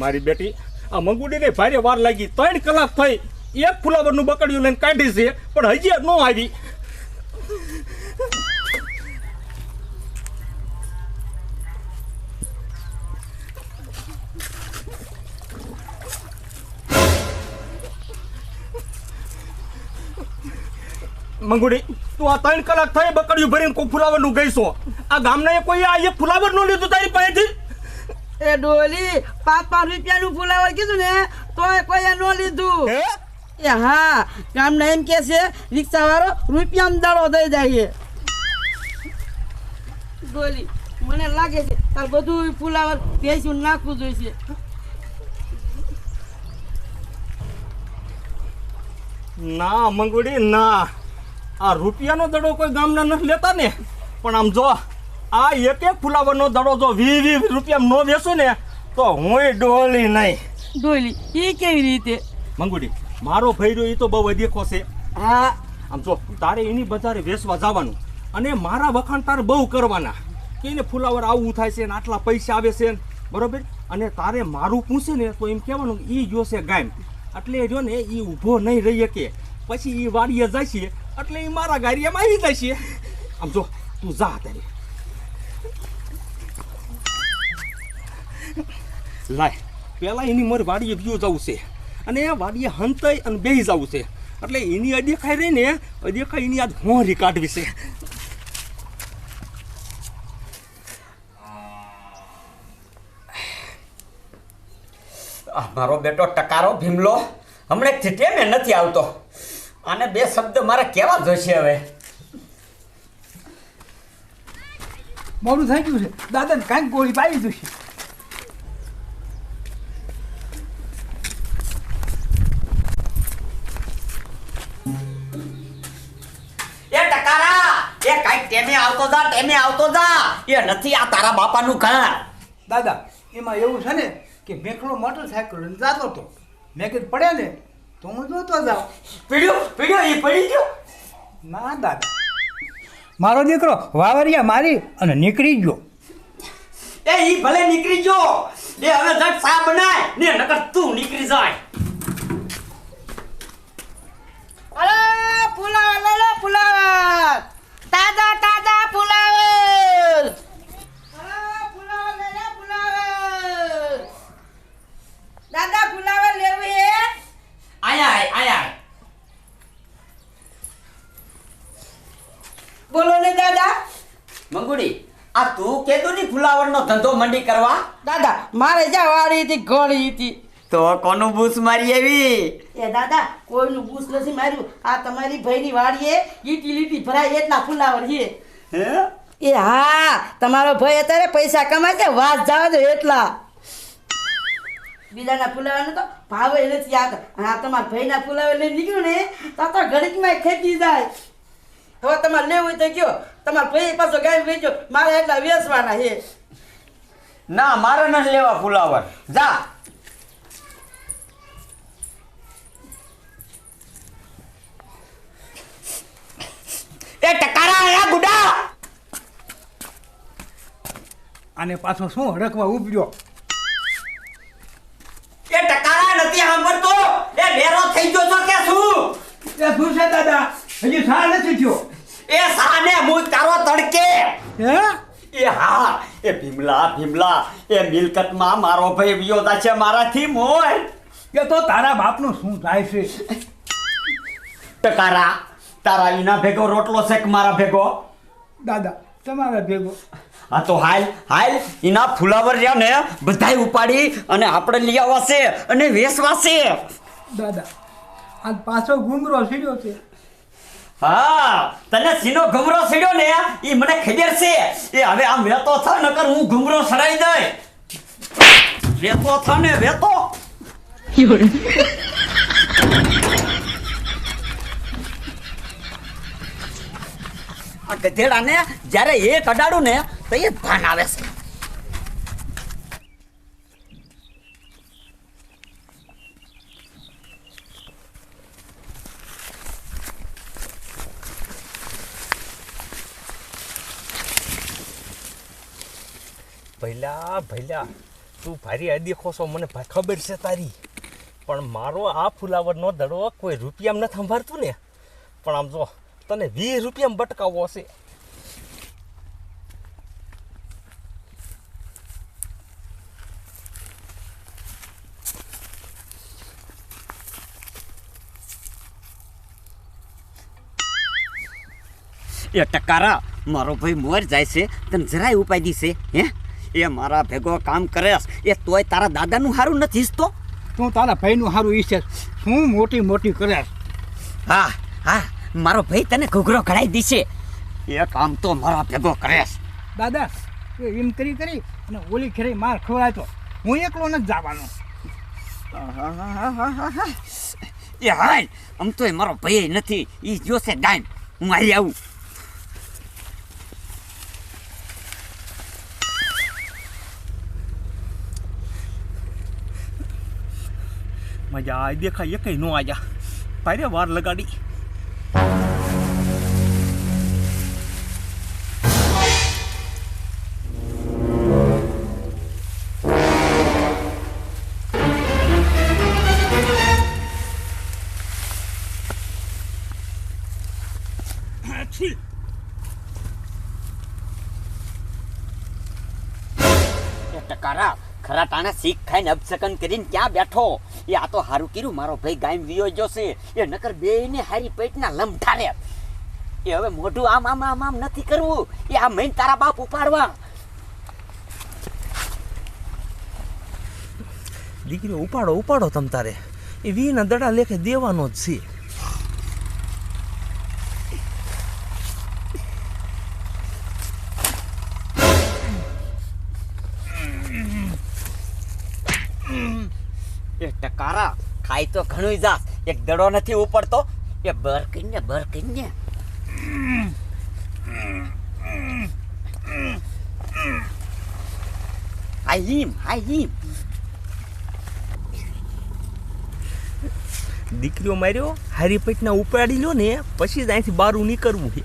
મારી બેટી, આ મંગુડીને ભારે વાર લાગી. ત્રણ કલાક થઈ. એક ફુલાવરનું બકડ્યું લઈને કાઢી છે, પણ હજી ન આવી. મંગુડી તું આ ત્રણ કલાક થઈ બકડિયું ભરીને કોઈ ફુલાવરનું ગઈશો? આ ગામના કોઈ આ એક ફુલાવરનું લીધું તારી પાસેથી? એ ડોલી પાંચ પાંચ રૂપિયાનું ફુલાવર કીધું ને તોય કોઈએ ન લીધું. હે? એ હા ગામના એમ કે છે રિક્ષાવાળો રૂપિયા દાડો દઈ જાય. ડોલી મને લાગે છે તાર બધું ફુલાવર ભેંસું નાખવું જોઈશે. ના મંગુડી ના. આ રૂપિયાનો દડો કોઈ ગામના નથી લેતા ને? પણ આમ જો આ એક એક ફુલાવરનો દડો જો વી વી રૂપિયા ન વેચું ને તો હું ડોલી નહીં. ડોલી એ કેવી રીતે? મંગુડી મારો ભૈરો એ તો બહુ વધેખો છે. આ આમ જો તારે એની બજારે વેચવા જવાનું અને મારા વખાણ તારે બહુ કરવાના. કે એને ફુલાવર આવું થાય છે ને આટલા પૈસા આવે છે બરોબર? અને તારે મારું પૂછે ને તો એમ કહેવાનું એ જોશે ગાયમ. એટલે જો ને એ ઊભો નહીં રહી શકે. પછી એ વાડીએ જાય છે એટલે એ મારા ગાડીયામાં આવી છે આમ જો, તું જા તારી. લાય, પેલા એની મારે વાડીએ વ્યૂ જવું છે. અને વાડીએ હંતાઈ અને બેહી જવું છે. એટલે એની અદેખાઈ રહી ને અદેખાઈ એની આજ હોરી કાઢવી છે. મારો બેટો ટકારો ભીમલો. હમણાં ટેમે નથી આવતો? આને બે શબ્દ મારે કેવા જોશે હવે. મોડું થઈ ગયું છે. દાદાને કાંઈક ગોળી પાવી જોશે. એ ટકારા એ કાંઈક ટેમે આવતો જા ટેમે આવતો જા. એ નથી આ તારા બાપાનું ઘર. દાદા એમાં એવું છે ને કે મેકડો મોટરસાયકલ લઈને જતો હતો. મેં કીધું પડે ને તો હું જોતો જાઉં પીડ્યો? પીડ્યો? એ પડી ગયો? ના દાદા. મારો દીકરો વાવરિયા મારી અને નીકળી ગયો. એ ઈ ભલે નીકળી ગયો. એ હવે જટ સા બનાય. ને નકર તું નીકળી જાય. અરે ફુલાવર લલા લો તાજા તાજા ફુલાવર અરે ફુલાવર લઈ લો ફુલાવર દાદા ફુલાવર લેવું હે આયા આય, આયા આય. બોલો ને દાદા મંગુડી આ તું કેતું ની ધંધો મંડી કરવા? દાદા મારે જ્યાં વાળી હતી ઘણી હતી. તો કોનું બૂસ મારી આવી? એ દાદા કોઈનું બૂસ નથી માર્યું. આ તમારી ભાઈની વાડીએ ઈટી લીટી ભરાય એટલા ફુલાવર છે. હે? એ હા તમારો ભાઈ અત્યારે પૈસા કમાય છે વાત જવા દો એટલા. બીજાના ફુલાવાનો તો ભાવ એ નથી આવતા હા તમારા ભાઈના ફુલાવે લઈ નીકળ્યું ને તો તો ઘડીકમાં ખેંચી જાય. હવે તમારે લેવું હોય તો કયો તમારા ભાઈ પાછો ગાય. વેચો મારે એટલા વેચવાના છે. ના મારે નથી લેવા ફુલાવર. જા. એ ટકારા આયા ગુડા! આને પાછો શું હડકવા ઉપજો એ ટકારા નથી સાંભળતો. એ ડેરો થઈ ગયો છો કે શું? એ શું છે દાદા? હજી સા નથી થયો. એ સાને મુજ તારો તડકે. હે? એ હા એ ભીમલા ભીમલા એ મિલકતમાં મારો ભાઈ વિયોદા છે મારાથી મોય કે તો તારા બાપનું શું થાય છે? ટકારા તારા ઈના ભેગો રોટલો છે કે મારા ભેગો? દાદા તમારા ભેગો. હા તો હાલ હાલ એના ફુલાવર રહ્યા ને બધાય ઉપાડી અને આપણે લઈ આવવા છે અને વેસવાશે. છે દાદા આજ પાછો ઘૂમરો સીડ્યો છે. હા, તને સીનો ઘુમરો સીડ્યો ને એ મને ખબર છે. એ હવે આમ વેતો થા, નકર હું ઘુમરો સડાઈ દઈ વેતો થા ને, વેતો. આ ગધેડાને જ્યારે એ અડાડું ને, તો એ ભાન આવે છે. ભૈલા ભૈલા. તું ભારી અદેખો છો મને ખબર છે તારી. પણ મારો આ ફુલાવરનો દડો કોઈ રૂપિયામાં નથી સંભાળતું ને. પણ આમ જો, તને વીસ રૂપિયામાં બટકાવવો હશે એ ટકારા, મારો ભાઈ મોર જાય છે, તને જરાય ઉપાય દીશે હે? એ મારા ભેગો કામ કરેશ. એ તોય તારા દાદાનું સારું નથી ઈચ્છતો તું? તારા ભાઈનું સારું ઈચ્છે હું મોટી મોટી કરેશ. હા હા મારો ભાઈ તને ઘૂઘરો કઢાઈ દીશે. એ કામ તો મારા ભેગો કરેશ. દાદા એમ કરી કરી અને ઓલી ખેરી માર ખવડાતો હું એકલો નથી જવાનો. એ હાય આમ તો એ મારો ભાઈ નથી. એ જોશે ડાઈમ હું હારી આવું. મજા આ દેખાય એ કઈ નો આજા ભાઈ વાર લગાડી છી. એ ટકારા ખરા તાણે શીખ ખાઈને અપસકન કરીને ક્યાં બેઠો? એ આ તો હારું કર્યું, મારો ભાઈ ગાયમ વિયો જોશે. એ નકર બે ને હારી પેટના લમઠારે એ હવે મોઢું આમ આમ આમ આમ નથી કરવું. એ આ મહીન તારા બાપ ઉપાડવા. દીકરી ઉપાડો ઉપાડો તમ તારે. એ વીના દડા લેખે દેવાનો જ છે. એ ટકારા, ખાઈ તો ઘણું જાસ એક દડો નથી ઉપડતો, એ બર કરીને બર કરીને હાય હિમ હાય હિમ. દીકરીઓ માર્યો, હારી પેટના ઉપાડી લો ને, પછી જ અહીંથી બારું નીકળવું છે.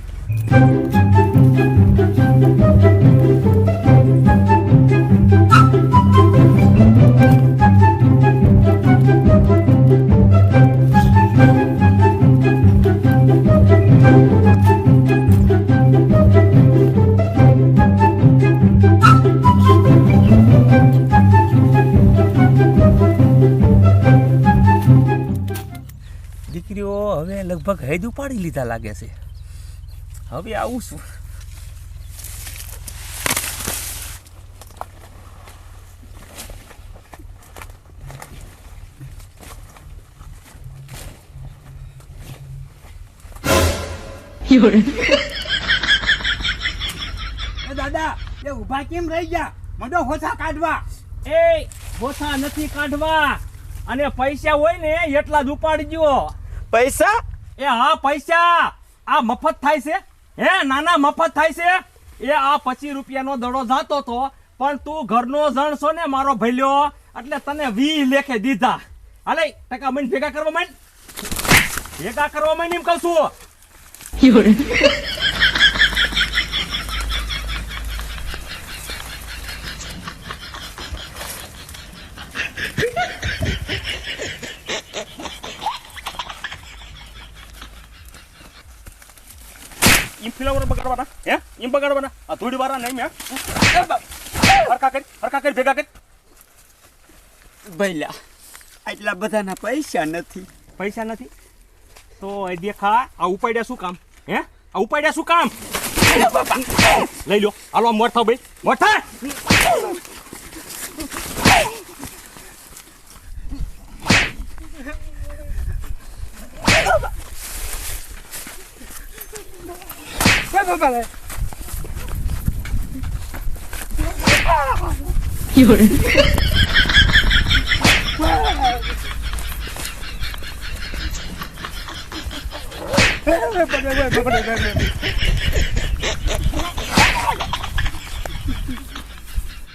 લગભગ પાડી લીધા લાગે છે. હવે આવું શું દાદા એ ઊભા કેમ રહી ગયા? મંડો હોસા કાઢવા. એ ભોસા નથી કાઢવા. અને પૈસા હોય ને એટલા જ ઉપાડજો. પૈસા? એ, હા, પૈસા. આ મફત થાય છે? હે, નાના મફત થાય છે? એ, આ પચીસ રૂપિયાનો દડો જાતો તો, પણ તું ઘરનો જણ ને, મારો ભૈલ્યો. એટલે તને વી લેખે દીધા. હાલે, ટકા મહિને ભેગા કરવા માંડ. ભેગા કરવા માંડ એમ કહું છું. એમ ફિલાવર બગાડવાના હે? એમ બગાડવાના આ ધૂળી વાળા નહીં મેં હરકા કરી હરકા કરી ભેગા કરી. ભૈલા આટલા બધાના પૈસા નથી. પૈસા નથી? તો દેખા આ ઉપાડ્યા શું કામ? હે? આ ઉપાડ્યા શું કામ? લઈ લો હાલો મોર થાવ ભાઈ. મોર 爸爸来。有人。快快快快快快快快！